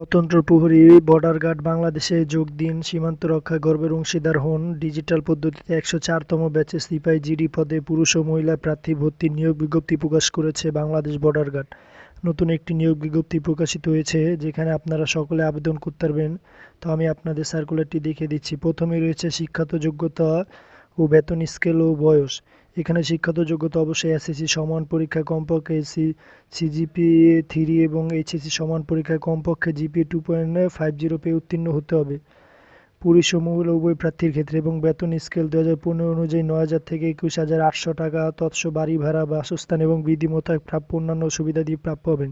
স্বতন্ত্র প্রহরী border guard বাংলাদেশে যোগ দিন, সীমান্ত রক্ষা গর্বের অংশীদার হন। ডিজিটাল পদ্ধতিতে একশো চারতম ব্যাচে সিপাহি জিডি পদে পুরুষ ও মহিলা প্রার্থী ভর্তির নিয়োগ বিজ্ঞপ্তি প্রকাশ করেছে বাংলাদেশ বর্ডার গার্ড নতুন একটি নিয়োগ বিজ্ঞপ্তি প্রকাশিত হয়েছে, যেখানে আপনারা সকলে আবেদন করতে পারবেন। তো আমি আপনাদের সার্কুলারটি দেখিয়ে দিচ্ছি। প্রথমে রয়েছে শিক্ষাত যোগ্যতা ও বেতন স্কেল ও বয়স। এখানে শিক্ষাত যোগ্যতা অবশ্যই এসএসসি সমান পরীক্ষায় কমপক্ষে এসি সিজিপিএ থ্রি এবং এইচএসসি সমান পরীক্ষায় কমপক্ষে GPA two point five zero পেয়ে উত্তীর্ণ হতে হবে। পুরুষ ও মহিলা উভয় প্রার্থীর ক্ষেত্রে এবং বেতন স্কেল দু হাজার পনেরো অনুযায়ী নয় হাজার থেকে একুশ হাজার আটশো টাকা তৎস বাড়ি ভাড়া, বাসস্থান এবং বিধি প্রাপ্য অন্যান্য সুবিধা দিয়ে প্রাপ্য হবেন।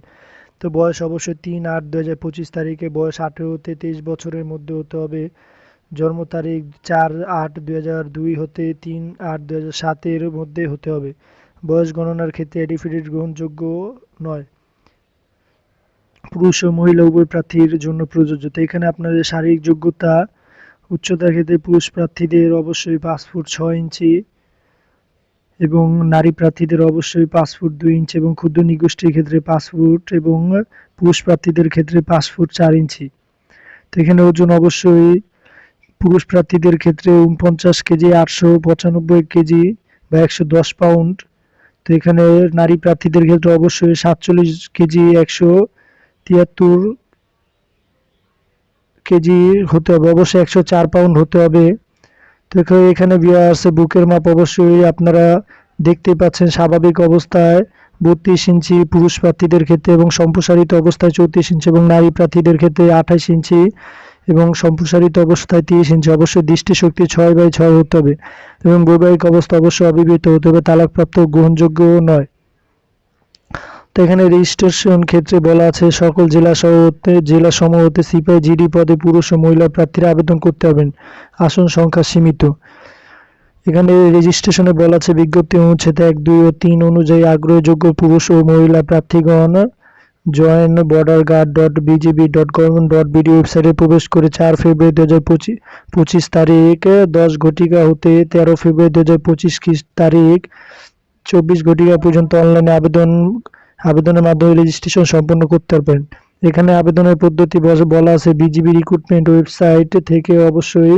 তো বয়স অবশ্যই তিন আট দু হাজার পঁচিশ তারিখে বয়স আঠেরো হতে তেইশ বছরের মধ্যে হতে হবে। জন্ম তারিখ চার আট দুই হাজার দুই হতে তিন আট দুই হাজার সাতের মধ্যে হতে হবে। বয়স গণনার ক্ষেত্রে এডিফিডেট গ্রহণযোগ্য নয়। পুরুষ ও মহিলা উভয় প্রার্থীর জন্য প্রযোজ্য। তো এখানে আপনাদের শারীরিক যোগ্যতা, উচ্চতার ক্ষেত্রে পুরুষ প্রার্থীদের অবশ্যই পাঁচ ফুট ছয় ইঞ্চি এবং নারী প্রার্থীদের অবশ্যই পাঁচ ফুট দুই ইঞ্চি এবং ক্ষুদ্র নিগোষ্ঠীর ক্ষেত্রে পাঁচ ফুট এবং পুরুষ প্রার্থীদের ক্ষেত্রে পাঁচ ফুট চার ইঞ্চি। তো এখানে ওজন অবশ্যই পুরুষ প্রার্থীদের ক্ষেত্রে উনপঞ্চাশ কেজি আটশো পঁচানব্বই কেজি বা একশো দশ পাউন্ড। তো এখানে নারী প্রার্থীদের ক্ষেত্রে অবশ্যই সাতচল্লিশ কেজি একশো তিয়াত্তর কেজি হতে হবে, অবশ্যই একশো চার পাউন্ড হতে হবে। তো এখানে আছে, বুকের মাপ অবশ্যই আপনারা দেখতে পাচ্ছেন, স্বাভাবিক অবস্থায় বত্রিশ ইঞ্চি পুরুষ প্রার্থীদের ক্ষেত্রে এবং সম্প্রসারিত অবস্থায় চৌত্রিশ ইঞ্চি এবং নারী প্রার্থীদের ক্ষেত্রে আঠাশ ইঞ্চি এবং সম্প্রসারিত অবস্থায় তিরিশ ইঞ্চি অবশ্যই দৃষ্টিশক্তি ছয় বাই ছয় হতে হবে এবং বৈবাহিক অবস্থা অবশ্যই অবিবাহিত হতে হবে, তালাকপ্রাপ্ত গ্রহণযোগ্য নয়। তো এখানে রেজিস্ট্রেশন ক্ষেত্রে বলা আছে সকল জেলা হতে জেলা সমূহ হতে সিপাহি, জিডি পদে পুরুষ ও মহিলা প্রার্থীরা আবেদন করতে হবেন। আসন সংখ্যা সীমিত। এখানে রেজিস্ট্রেশনে বলা আছে বিজ্ঞপ্তি অনুচ্ছেদ এক, দুই ও তিন অনুযায়ী আগ্রহযোগ্য পুরুষ ও মহিলা প্রার্থীগণ join border guard dot BGB dot government dot BD ওয়েবসাইটে প্রবেশ করে চার ফেব্রুয়ারি দু হাজার পঁচিশ তারিখ দশ ঘটিকা হতে তেরো ফেব্রুয়ারি দু হাজার পঁচিশ তারিখ চব্বিশ ঘটিকা পর্যন্ত অনলাইনে আবেদন, আবেদনের মাধ্যমে রেজিস্ট্রেশন সম্পন্ন করতে পারবেন। এখানে আবেদনের পদ্ধতি বলা আছে বিজিবি রিক্রুটমেন্ট ওয়েবসাইট থেকে অবশ্যই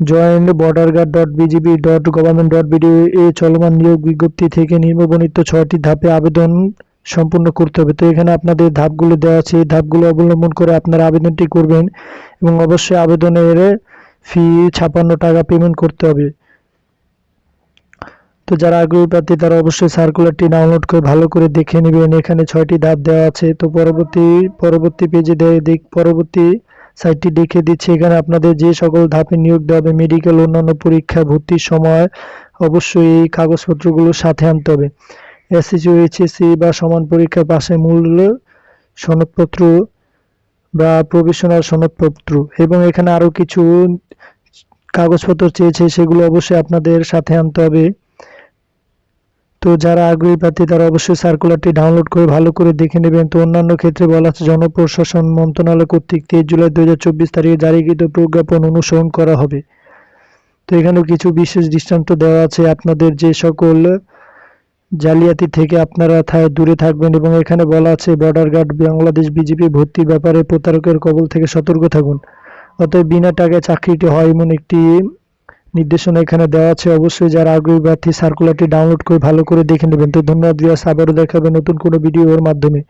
join border guard dot BGB dot government dot BD এ চলমান নিয়োগ বিজ্ঞপ্তি থেকে নিম্নবর্ণিত ছয়টি ধাপে আবেদন সম্পূর্ণ করতে হবে। তো এখানে আপনাদের ধাপগুলো দেওয়া আছে। এই ধাপগুলো অবলম্বন করে আপনারা আবেদনটি করবেন এবং অবশ্যই আবেদনের ফি ছাপান্ন টাকা পেমেন্ট করতে হবে। তো যারা আগ্রহী প্রার্থী, তারা অবশ্যই সার্কুলারটি ডাউনলোড করে ভালো করে দেখে নেবেন। এখানে ছয়টি ধাপ দেওয়া আছে। তো পরবর্তী পরবর্তী পেজে দেখ, পরবর্তী সাইটটি দেখে দিচ্ছে। এখানে আপনাদের যে সকল ধাপে নিয়োগ দেওয়া হবে মেডিকেল অন্যান্য পরীক্ষা, ভর্তির সময় অবশ্যই এই কাগজপত্রগুলো সাথে আনতে হবে। এসএসসি এইচএসসি বা সমান পরীক্ষা পাশে মূল সনদপত্র বা প্রফেশনাল সনদপত্র এবং এখানে আরও কিছু কাগজপত্র চেয়েছে, সেগুলো অবশ্যই আপনাদের সাথে আনতে হবে। তো যারা আগ্রহী প্রার্থী, তারা অবশ্যই সার্কুলারটি ডাউনলোড করে ভালো করে দেখে নেবেন। তো অন্যান্য ক্ষেত্রে বলা আছে, জনপ্রশাসন মন্ত্রণালয় কর্তৃক তেইশ জুলাই দু হাজার চব্বিশ তারিখে জারিকৃত প্রজ্ঞাপন অনুসরণ করা হবে। তো এখানেও কিছু বিশেষ দৃষ্টান্ত দেওয়া আছে। আপনাদের যে সকল জালিয়াতি থেকে আপনারা থায় দূরে থাকবেন এবং এখানে বলা আছে, বর্ডার গার্ড বাংলাদেশ বিজেপি ভর্তির ব্যাপারে প্রতারকের কবল থেকে সতর্ক থাকুন। অতএব বিনা টাকায় চাকরিটি হয় এমন একটি নির্দেশনা এখানে দেওয়া আছে। অবশ্যই যারা আগ্রহী প্রার্থী, সার্কুলারটি ডাউনলোড করে ভালো করে দেখে নেবেন। তো ধন্যবাদ বিয়াস আবারও দেখাবে নতুন কোনো ভিডিওর মাধ্যমে।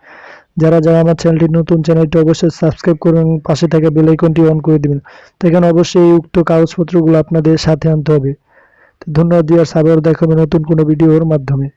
যারা যারা আমার চ্যানেলটি নতুন, চ্যানেলটি অবশ্যই সাবস্ক্রাইব করুন পাশে থাকা বেলাইকনটি অন করে দেবেন। তো এখানে অবশ্যই উক্ত কাগজপত্রগুলো আপনাদের সাথে আনতে হবে। তো ধন্যবাদ বিয়াস আবারও দেখাবে নতুন কোনো ভিডিওর মাধ্যমে।